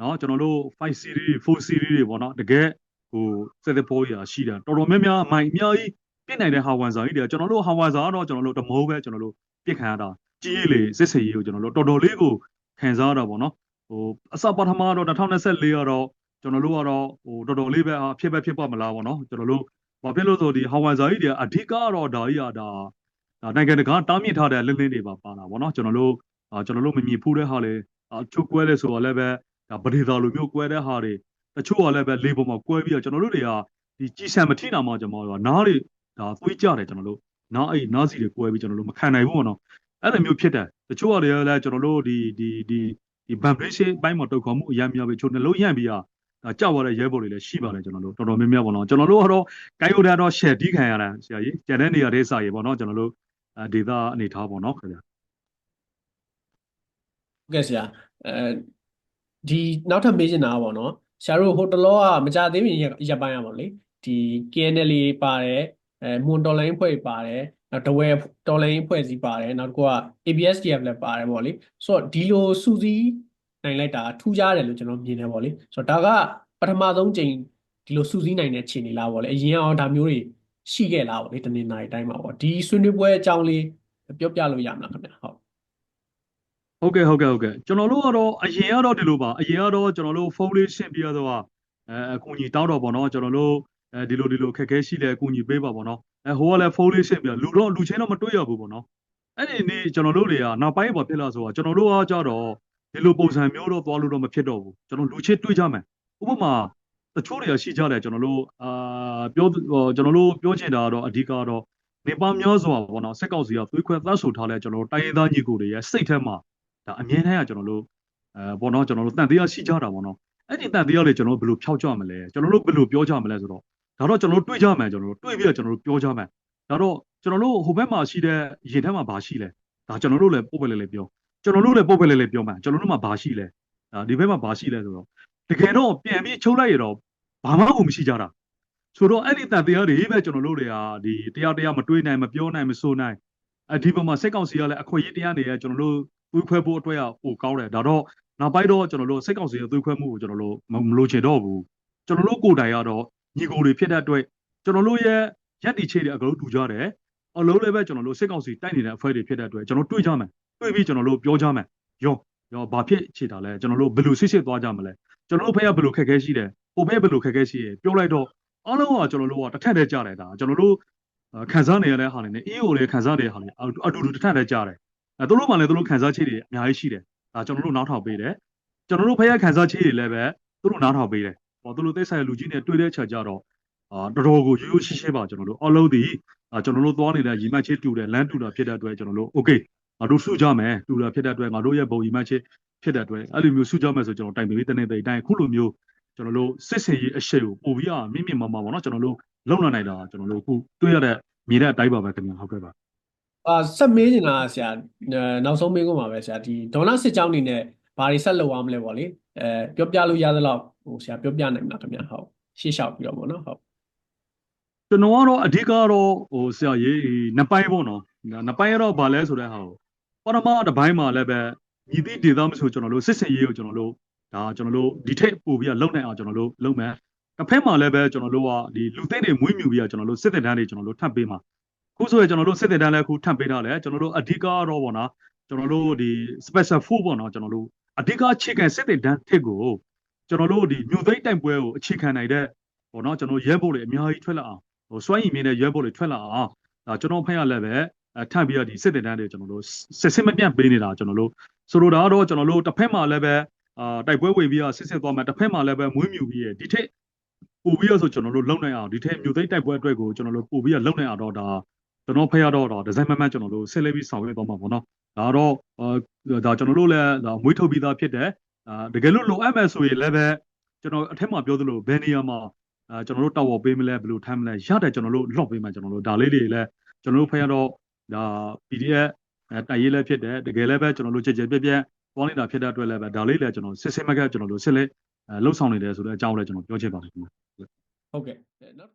နော်ကျွန်တော်တို့5 series 4 series တွေပေါ့နော်တကယ်ဟိုစစ်သစ်ဖို့ကြီးရှိတယ်တော်တော်များများအမိုင်အများကြီးပြစ်နိုင်တဲ့ဟာဝန်စာကြီးတွေကျွန်တော်တို့ဟာဝန်စာကတော့ကျွန်တော်တို့တမိုးပဲကျွန်တော်တို့ပြစ်ခံရတာကြီးရည်လေစစ်စေးကြီးကိုကျွန်တော်တို့တော်တော်လေးကိုခံစားရတာပေါ့နော်ဟိုအစပထမတော့2024ကတော့ ကျွန်တော်တို့ကတော့ဟိုတော်တော်လေးပဲအဖြစ်ပဲဖြစ်ပါမလားပေါ့နော်ကျွန်တော်တို့ဘာဖြစ်လို့ဆိုဒီဟာဝန်စာကြီးတွေအဓိကတော့ဒါကြီးอ่ะဒါဒါနိုင်ငံတကာတားမြစ်ထားတဲ့လင်းလင်းတွေပါပါတာပေါ့နော်ကျွန်တော်တို့ အာကျွန်တော်တို့မမြင်ဖူးတဲ့ဟာလေအာချုပ်ကွဲလဲဆိုတော့လည်းပဲဒါပဒေသာလိုမျိုးကွဲတဲ့ဟာတွေတချို့ကလည်းပဲလေပေါ်မှာကွဲပြီးတော့ကျွန်တော်တို့တွေကဒီကြီးဆံမထိနာမှကျွန်တော်တို့ကနားတွေဒါသွေးကြတယ်ကျွန်တော်တို့နားအဲ့နားစီတွေကွဲပြီးကျွန်တော်တို့မခံနိုင်ဘူးပေါ့နော်အဲ့လိုမျိုးဖြစ်တယ်တချို့ကလည်းလည်းကျွန်တော်တို့ဒီဒီဒီဒီဗန်ဘရစ်ရှင်းပိုင်းမှာတုတ်ခေါ်မှုအများများပဲချိုးနှလုံးရန့်ပြီးอ่ะဒါ ကြောက်ရတဲ့ရဲဘော်တွေလည်းရှိပါတယ်ကျွန်တော်တို့တော်တော်များများပေါ့နော်ကျွန်တော်တို့ကတော့ကိုင်ယိုဒါတော့ရှယ်တီးခံရတာဆရာကြီးကျန်တဲ့နေရာတွေစာရေပေါ့နော်ကျွန်တော်တို့အဲဒေတာအနေထားပေါ့နော်ခင်ဗျာဟုတ်ကဲ့ဆရာအဲဒီနောက်ထပ်မေးချင်တာကပေါ့နော်ဆရာတို့ဟိုတလောကမကြသေးမီရက်ရက်ပိုင်းရပါလေဒီ KNL ပါတယ်အဲမွန်တော်လိုင်းဖွဲ့ပါတယ်နောက်တဝဲတော်လိုင်းဖွဲ့စည်းပါတယ်နောက်တစ်ခုက ABSDF လည်းပါတယ်ပေါ့လေဆိုတော့ဒီလိုစူးစီး နိုင်လိုက်တာထူးခြားတယ်လို့ကျွန်တော်မြင်တယ်ပေါ့လေဆိုတော့ဒါကပထမဆုံးချိန်ဒီလိုစူးစီးနိုင်တဲ့အခြေအနေလားပေါ့လေအရင်အောင်ဒါမျိုးတွေရှိခဲ့လားပေါ့လေတနင်္လာရီတိုင်းမှာပေါ့ဒီဆွေးနွေးပွဲအကြောင်းလေးပြောပြလို့ရမလားခင်ဗျဟုတ်ဟုတ်ကဲ့ဟုတ်ကဲ့ဟုတ်ကဲ့ကျွန်တော်တို့ကတော့အရင်ကတော့ဒီလိုပါအရင်ကတော့ကျွန်တော်တို့ဖုန်းလေးရှင်းပြတော့အဲအကူကြီးတောင်းတော့ပေါ့နော်ကျွန်တော်တို့အဲဒီလိုဒီလိုခက်ခဲရှိတယ်အကူကြီးပေးပါပေါ့နော်အဲဟိုကလည်းဖုန်းလေးရှင်းပြလူတော့လူချင်းတော့မတွေ့ရဘူးပေါ့နော်အဲ့ဒီနေ့ကျွန်တော်တို့တွေကနောက်ပိုင်းပေါ်ဖြစ်လာဆိုတော့ကျွန်တော်တို့ကကြတော့ ဒီလိုပုံစံမျိုးတော့သွားလို့တော့မဖြစ်တော့ဘူးကျွန်တော်လူချင်းတွေ့ကြမယ်ဥပမာတချို့တွေကရှိကြတယ်ကျွန်တော်တို့အာပြောကျွန်တော်တို့ပြောချင်တာကတော့အဓိကတော့နေပါမျိုးစွာပေါ့နော်စက်ကောက်စီကသွေးခွဲသတ်ဆူထားလဲကျွန်တော်တို့တိုင်းရင်းသားညီကိုတွေရဲ့စိတ်ထဲမှာဒါအမြင်ထဲကကျွန်တော်တို့အဲဘောနော်ကျွန်တော်တို့တန်တရားရှိကြတာပေါ့နော်အဲ့ဒီတန်တရားလေးကျွန်တော်တို့ဘယ်လိုဖြောက်ကြမလဲကျွန်တော်တို့ဘယ်လိုပြောကြမလဲဆိုတော့ဒါတော့ကျွန်တော်တို့တွေးကြမယ်ကျွန်တော်တို့တွေးပြီးတော့ကျွန်တော်တို့ပြောကြမယ်ဒါတော့ကျွန်တော်တို့ဟိုဘက်မှာရှိတဲ့ရင်ထဲမှာဘာရှိလဲဒါကျွန်တော်တို့လည်းပို့ပဲလေးလေးပြော ကျွန်တော်တို့လည်းပို့ပဲလေးလေးပြောမှကျွန်တော်တို့မှာဘာရှိလဲဒါဒီဘက်မှာဘာရှိလဲဆိုတော့တကယ်တော့ပြန်ပြီးချုပ်လိုက်ရတော့ဘာမှကိုမရှိကြတာဆိုတော့အဲ့ဒီတန်တရားတွေပဲကျွန်တော်တို့တွေကဒီတရားတရားမတွေးနိုင်မပြောနိုင်မဆိုနိုင်အဒီပေါ်မှာစိတ်ကောက်စီကလည်းအခွင့်အရေးတရားတွေရဲ့ကျွန်တော်တို့သွေးခွဲဖို့အတွက်ကပိုကောင်းတယ်ဒါတော့နောက်ပိုင်းတော့ကျွန်တော်တို့စိတ်ကောက်စီရဲ့သွေးခွဲမှုကိုကျွန်တော်တို့မမလိုချင်တော့ဘူးကျွန်တော်တို့ကိုယ်တိုင်ကတော့ညီကိုတွေဖြစ်တဲ့အတွက်ကျွန်တော်တို့ရဲ့ရက်တီချေတွေအကလို့တူကြတယ်အလုံးလည်းပဲကျွန်တော်တို့စိတ်ကောက်စီတိုက်နေတဲ့အဖွဲတွေဖြစ်တဲ့အတွက်ကျွန်တော်တွေးကြမယ် တွေးပြီးကျွန်တော်တို့ပြောကြမယ်ယောယောဘာဖြစ်ချေတာလဲကျွန်တော်တို့ဘယ်လိုစစ်စစ်သွားကြမလဲကျွန်တော်တို့ဖက်ကဘယ်လိုခက်ခဲရှိတယ်ဟိုဘက်ဘယ်လိုခက်ခဲရှိတယ်ပြောလိုက်တော့အားလုံးကကျွန်တော်တို့ကတစ်ထက်တည်းကြားတယ်ဒါကျွန်တော်တို့ခံစားနေရတဲ့ဟာတွေနဲ့ EO တွေခံစားနေတဲ့ဟာတွေအတူတူတစ်ထက်တည်းကြားတယ်အဲသူတို့မှလည်းသူတို့ခံစားချက်တွေအများကြီးရှိတယ်ဒါကျွန်တော်တို့နားထောင်ပေးတယ်ကျွန်တော်တို့ဖက်ကခံစားချက်တွေလည်းပဲသူတို့နားထောင်ပေးတယ်ဟောသူတို့သိဆိုင်လူကြီးနဲ့တွေ့တဲ့ချက်ကြတော့အာတော်တော်ကိုရိုးရိုးရှင်းရှင်းပါကျွန်တော်တို့အလုံးဒီကျွန်တော်တို့သွားနေတဲ့ရီမတ်ချစ်တူတယ်လမ်းတူတာဖြစ်တဲ့အတွက်ကျွန်တော်တို့ okay ငါတို့စုကြမယ်တူတာဖြစ်တဲ့အတွက်ငါတို့ရဲ့ဘုံရီမတ်ချစ်ဖြစ်တဲ့အတွက်အဲ့လိုမျိုးစုကြမယ်ဆိုကျွန်တော်တိုင်ပေးတဲ့နေတဲ့တိုင်ခုလိုမျိုးကျွန်တော်တို့စစ်စင်ရေးအရှိကိုပို့ပြီးတော့မြင့်မြင့်မာမာပေါ့နော်ကျွန်တော်တို့လုံလာနိုင်တာကျွန်တော်တို့အခုတွေ့ရတဲ့မြင်တဲ့အတိုင်းပါပဲခင်ဗျာဟုတ်ကဲ့ပါအာဆက်မေးနေတာကဆရာအဲနောက်ဆုံးမေးခွန်းပါပဲဆရာဒီဒေါနာစစ်ကြောင်းအနေနဲ့ဘာတွေဆက်လုပ်အောင်မလဲပေါ့လေအဲပြောပြလို့ရသလောက်ဟိုဆရာပြောပြနိုင်မလားခင်ဗျာဟုတ်ရှေ့လျှောက်ပြီးတော့ပေါ့နော်ဟုတ်ကျွန်တော်ကတော့အဓိကတော့ဟိုဆရာကြီးနှစ်ပိုင်းပေါ့နော်နှစ်ပိုင်းကတော့ဗာလဲဆိုတဲ့ဟာကို ပထမတစ်ပိုင်းမှာလည်းပဲညီတိဒေသမဆိုကျွန်တော်တို့စစ်စင်ရေးကိုကျွန်တော်တို့ဒါကျွန်တော်တို့ဒီထက်ပို့ပြီးတော့လုံနိုင်အောင်ကျွန်တော်တို့လုပ်မယ်တစ်ဖက်မှာလည်းပဲကျွန်တော်တို့ကဒီလူသိတွေမွေးမြူပြီးတော့ကျွန်တော်တို့စစ်တဲ့တန်းတွေကျွန်တော်တို့ထပ်ပေးမှာခုဆိုရင်ကျွန်တော်တို့စစ်တဲ့တန်းလည်းအခုထပ်ပေးထားတယ်ကျွန်တော်တို့အဓိကတော့ပေါ့နော်ကျွန်တော်တို့ဒီ special food ပေါ့နော်ကျွန်တော်တို့အဓိကအခြေခံစစ်တဲ့တန်းထစ်ကိုကျွန်တော်တို့ဒီမြို့သိမ်းတိုင်ပွဲကိုအခြေခံနိုင်တဲ့ပေါ့နော်ကျွန်တော်ရဲဘော်တွေအများကြီးထွက်လာအောင်ဟိုစွမ်းရည်မြင့်တဲ့ရဲဘော်တွေထွက်လာအောင်ဒါကျွန်တော်ဖက်ရလည်းပဲအဲ ထပ်ပြီးတော့ဒီစစ်တဲ့တန်းတွေကျွန်တော်တို့စစ်စစ်မပြတ်ပေးနေတာကျွန်တော်တို့ဆိုလိုတာကတော့ကျွန်တော်တို့တစ်ဖက်မှာလည်းပဲအာတိုက်ပွဲဝင်ပြီးတော့စစ်စစ်သွားမယ်တစ်ဖက်မှာလည်းပဲမွေးမြူပြီးရဒီထက်ပို့ပြီးတော့ဆိုကျွန်တော်တို့လုံနိုင်အောင်ဒီထက်မြို့သိမ်းတိုက်ပွဲအတွက်ကိုကျွန်တော်တို့ပို့ပြီးတော့လုံနိုင်အောင်တော့ဒါကျွန်တော်ဖက်ရတော့ဒီဇိုင်းမမန်ကျွန်တော်တို့ဆက်လက်ပြီးဆောင်ရွက်သွားမှာပေါ့နော်ဒါတော့အာဒါကျွန်တော်တို့လည်းဒါမွေးထုတ်ပြီးသားဖြစ်တယ်အာတကယ်လို့လိုအပ်မယ်ဆိုရင်လည်းပဲကျွန်တော်အထက်မှာပြောသလိုဘယ်နေရာမှာအာကျွန်တော်တို့တောက်ဝပေးမလဲဘယ်လိုထိုင်းမလဲရတယ်ကျွန်တော်တို့လော့ပေးမှကျွန်တော်တို့ဒါလေးတွေလည်းကျွန်တော်တို့ဖက်ရတော့ ဒါ PDF အဲတိုက်ရေးလည်းဖြစ်တယ်တကယ်လည်းပဲကျွန်တော်တို့ကြည်ကြည်ပြက်ပြက်သွားနေတာဖြစ်တဲ့အတွက်လည်းပဲဒါလေးလည်းကျွန်တော်စစ်စစ်မကကျွန်တော်တို့စစ်လက်အဲလှုပ်ဆောင်နေတယ်ဆိုတဲ့အကြောင်းလည်းကျွန်တော်ပြောချင်ပါတယ်ခင်ဗျာဟုတ်ကဲ့အဲနောက်